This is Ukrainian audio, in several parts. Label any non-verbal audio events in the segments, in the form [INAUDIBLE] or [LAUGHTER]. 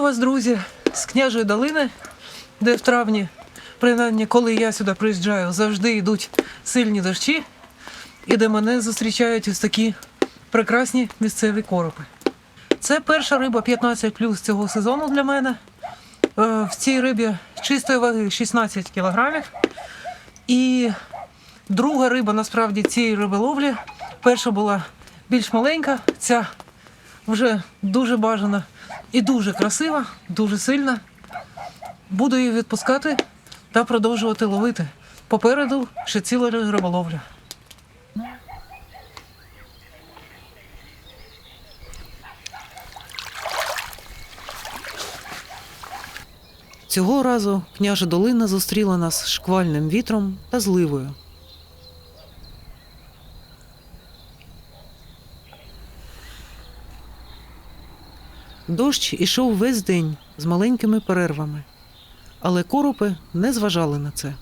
Вітаю вас, друзі, з княжої долини, де в травні, принаймні, коли я сюди приїжджаю, завжди йдуть сильні дощі, і де мене зустрічають ось такі прекрасні місцеві коропи. Це перша риба 15 плюс цього сезону для мене. Е, В цій рибі чистої ваги 16 кілограмів. І друга риба насправді цієї риболовлі. Перша була більш маленька, ця вже дуже бажана і дуже красива, дуже сильна. Буду її відпускати та продовжувати ловити. Попереду ще ціла риболовля. Цього разу княжа долина зустріла нас шквальним вітром та зливою. Дощ ішов весь день з маленькими перервами, але коропи не зважали на це.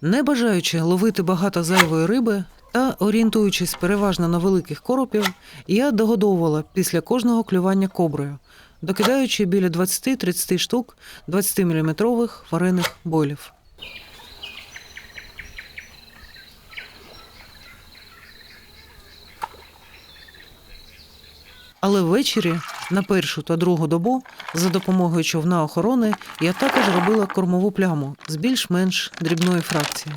Не бажаючи ловити багато зайвої риби та орієнтуючись переважно на великих коропів, я догодовувала після кожного клювання коброю, докидаючи біля 20-30 штук 20-мм варених бойлів. Але ввечері, на першу та другу добу, за допомогою човна охорони, я також робила кормову пляму з більш-менш дрібної фракції.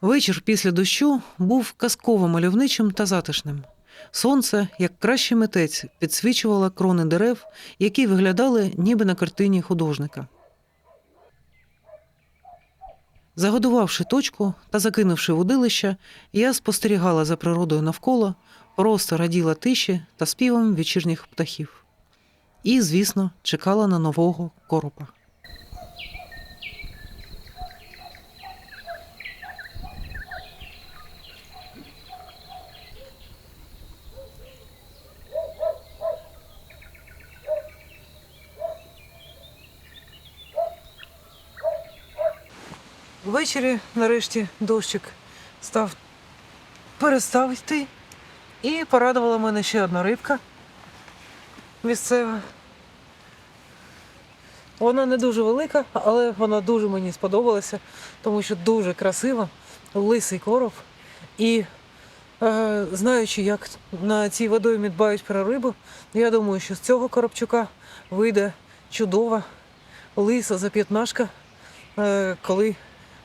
Вечір після дощу був казково мальовничим та затишним. Сонце, як кращий митець, підсвічувало крони дерев, які виглядали ніби на картині художника. Загодувавши точку та закинувши водилище, я спостерігала за природою навколо, просто раділа тиші та співом вечірніх птахів. І, звісно, чекала на нового коропа. Ввечері, нарешті, дощик став перестав йти. І порадувала мене ще одна рибка місцева. Вона не дуже велика, але вона дуже мені сподобалася, тому що дуже красива, лисий короб. І е, знаючи, як на цій водоймі дбають про рибу, я думаю, що з цього коробчука вийде чудова лиса зап'ятнашка, е, коли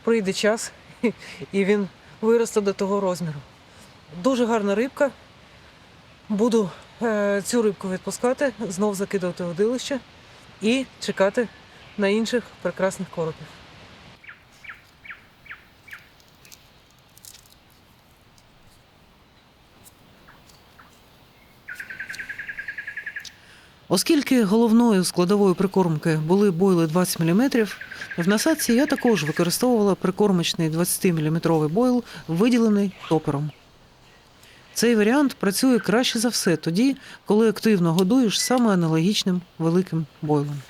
прийде час [LAUGHS] і він виросте до того розміру. Дуже гарна рибка. Буду е, цю рибку відпускати, знов закидувати водилище і чекати на інших прекрасних коропів. Оскільки головною складовою прикормки були бойли 20 мм, в насадці я також використовувала прикормочний 20-мм бойл, виділений топером. Цей варіант працює краще за все тоді, коли активно годуєш саме аналогічним великим бойлом.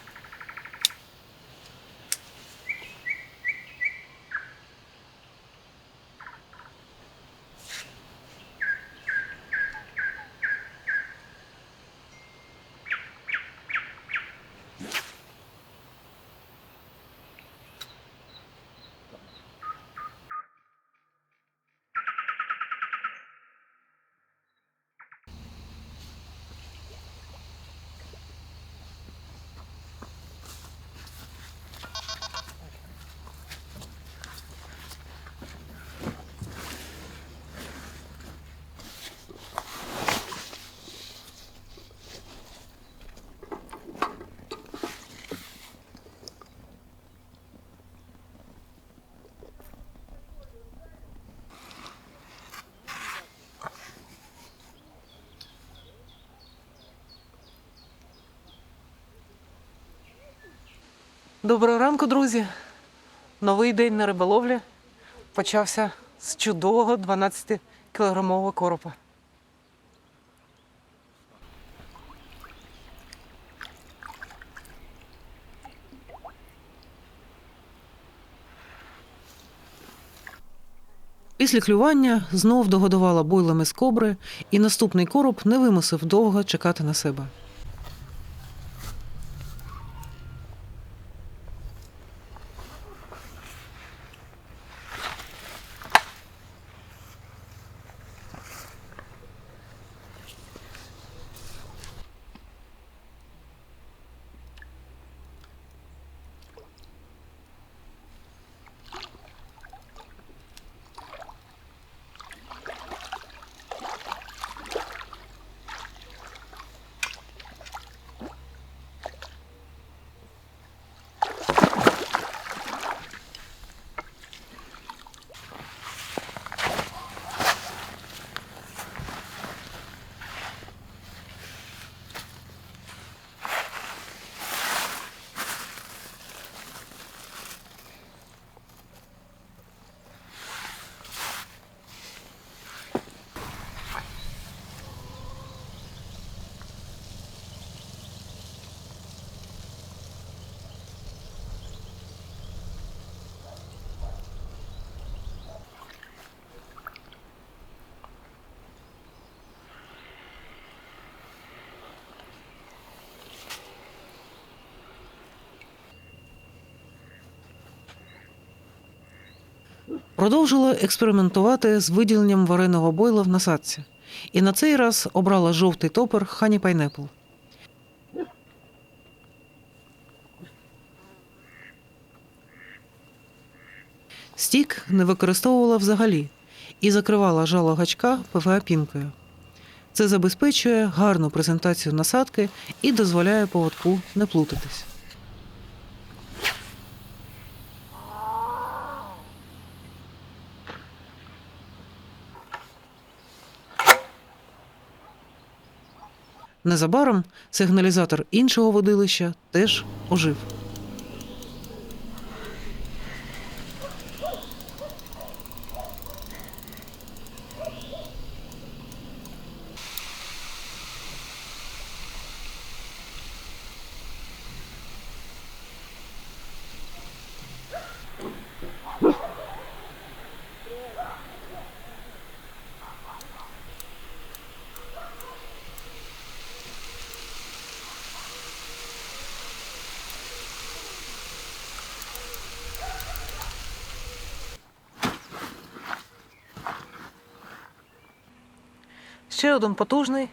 Доброго ранку, друзі. Новий день на риболовлі почався з чудового 12-кілограмового коропа. Після клювання знов догодувала бойлами з кобри, і наступний короб не вимусив довго чекати на себе. Продовжила експериментувати з виділенням вареного бойла в насадці. І на цей раз обрала жовтий топор Honey Pineapple. Стік не використовувала взагалі і закривала жало гачка ПВА пінкою. Це забезпечує гарну презентацію насадки і дозволяє поводку не плутатись. Незабаром сигналізатор іншого водилища теж ожив. Ще один потужний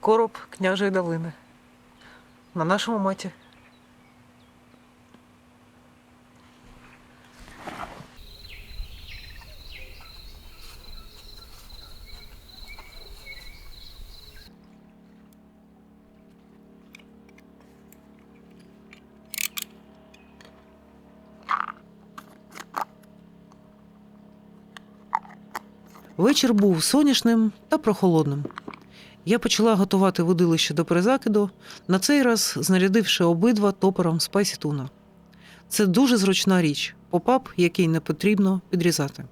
короб княжої долини. На нашому маті. Вечір був сонячним та прохолодним. Я почала готувати водилище до перезакиду, на цей раз знарядивши обидва топором Tuna. Це дуже зручна річ, попап, який не потрібно підрізати.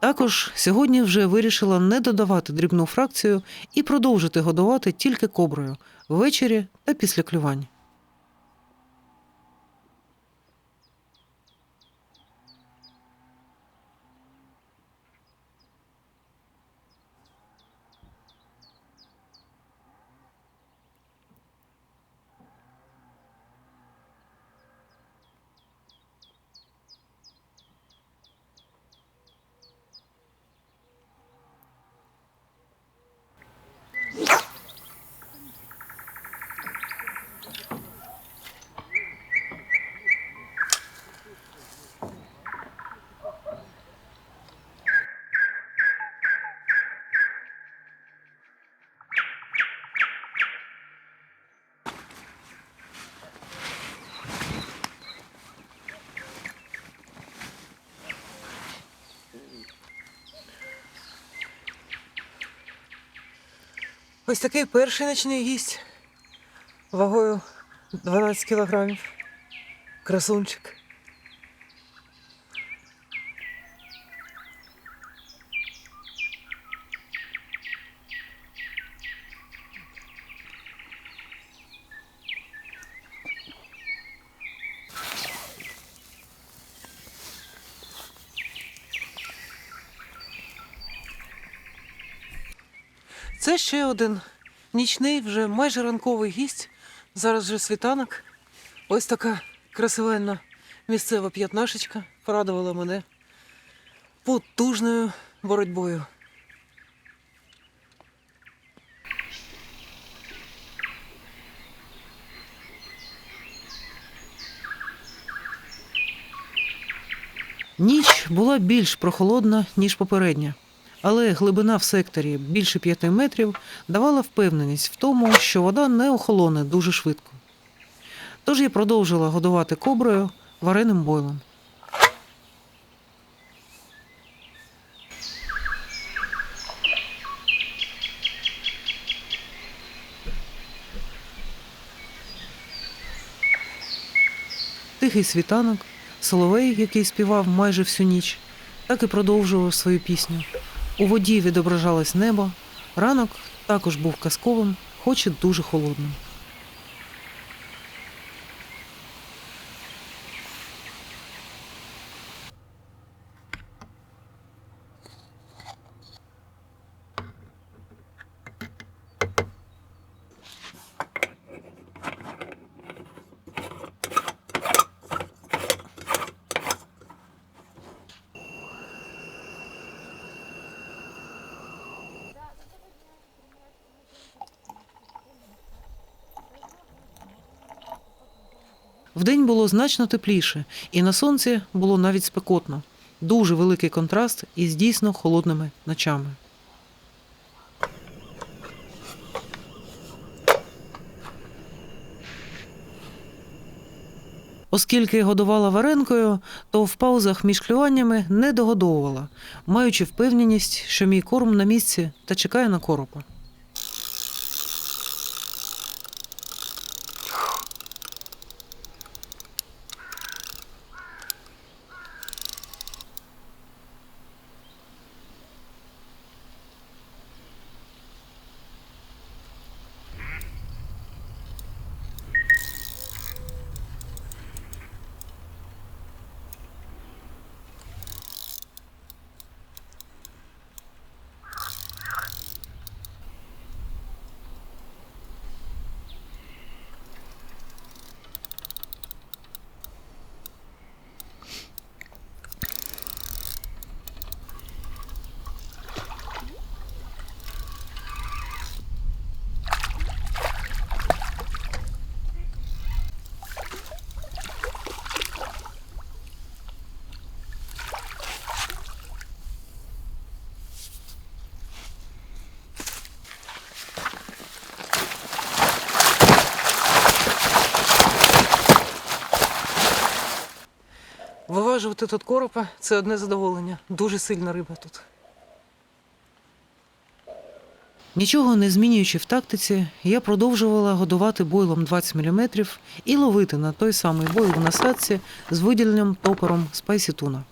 Також сьогодні вже вирішила не додавати дрібну фракцію і продовжити годувати тільки коброю ввечері та після клювань. Ось такий перший ночний гість вагою 12 кілограмів. Красунчик. Це ще один нічний, вже майже ранковий гість. Зараз вже світанок. Ось така красивенна місцева п'ятнашечка порадувала мене потужною боротьбою. Ніч була більш прохолодна, ніж попередня, але глибина в секторі більше п'яти метрів давала впевненість в тому, що вода не охолоне дуже швидко. Тож я продовжила годувати коброю вареним бойлом. Тихий світанок, соловей, який співав майже всю ніч, так і продовжував свою пісню. У воді відображалось небо, ранок також був казковим, хоч і дуже холодним. Вдень було значно тепліше, і на сонці було навіть спекотно. Дуже великий контраст із дійсно холодними ночами. Оскільки годувала варенкою, то в паузах між клюваннями не догодовувала, маючи впевненість, що мій корм на місці та чекає на коропа. Виважувати тут коропа це одне задоволення. Дуже сильна риба тут. Нічого не змінюючи в тактиці, я продовжувала годувати бойлом 20 мм і ловити на той самий бойл в насадці з виділенням топором спайсі Tuna.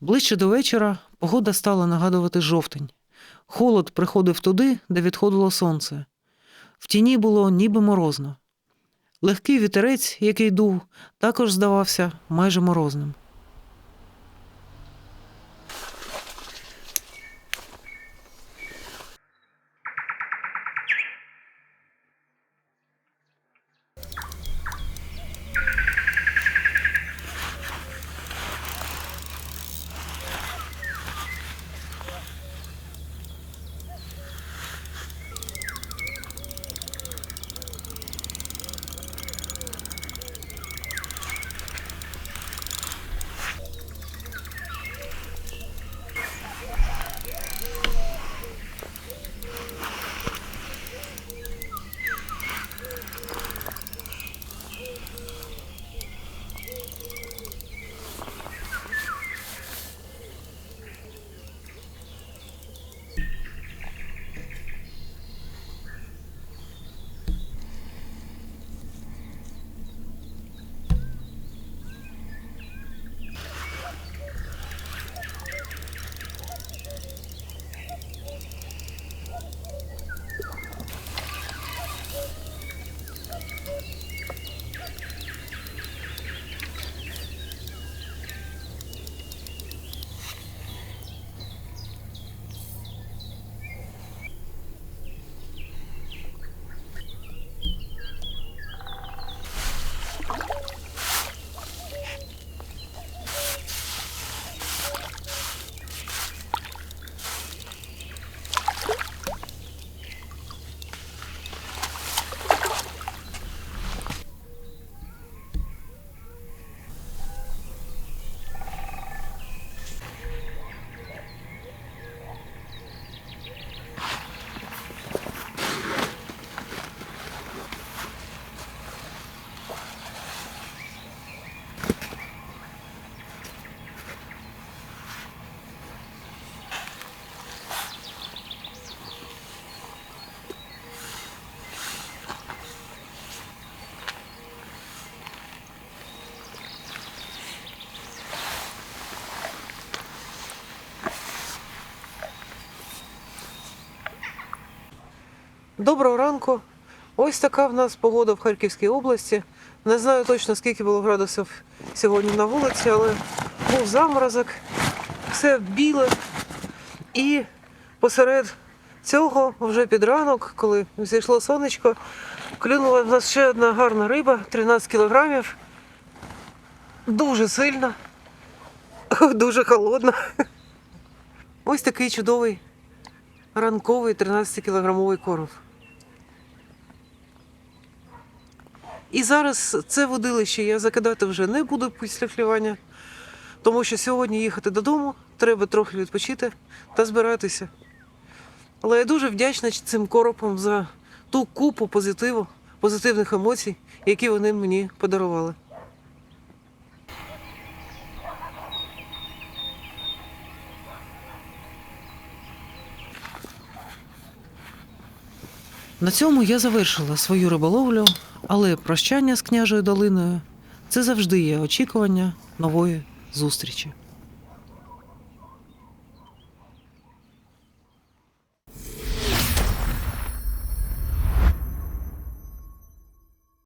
Ближче до вечора погода стала нагадувати жовтень. Холод приходив туди, де відходило сонце. В тіні було ніби морозно. Легкий вітерець, який дув, також здавався майже морозним. Доброго ранку. Ось така в нас погода в Харківській області. Не знаю точно, скільки було градусів сьогодні на вулиці, але був заморозок, все біле. І посеред цього, вже під ранок, коли зійшло сонечко, клюнула в нас ще одна гарна риба, 13 кілограмів. Дуже сильна, [LAUGHS] дуже холодна. Ось такий чудовий ранковий 13-кілограмовий короб. І зараз це водилище я закидати вже не буду після хлівання, тому що сьогодні їхати додому, треба трохи відпочити та збиратися. Але я дуже вдячна цим коропам за ту купу позитиву, позитивних емоцій, які вони мені подарували. На цьому я завершила свою риболовлю, але прощання з княжою долиною це завжди є очікування нової зустрічі.